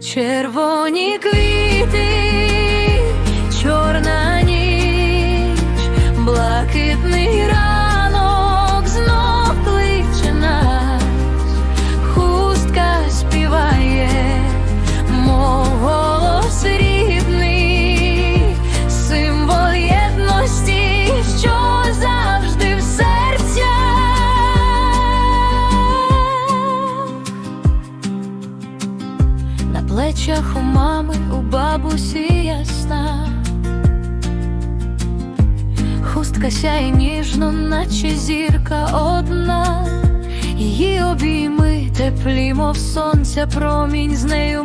червоні квіти, плечах у мами, у бабусі ясна. Хустка сяє ніжно, наче зірка одна. Її обійми теплі, мов сонця, промінь з нею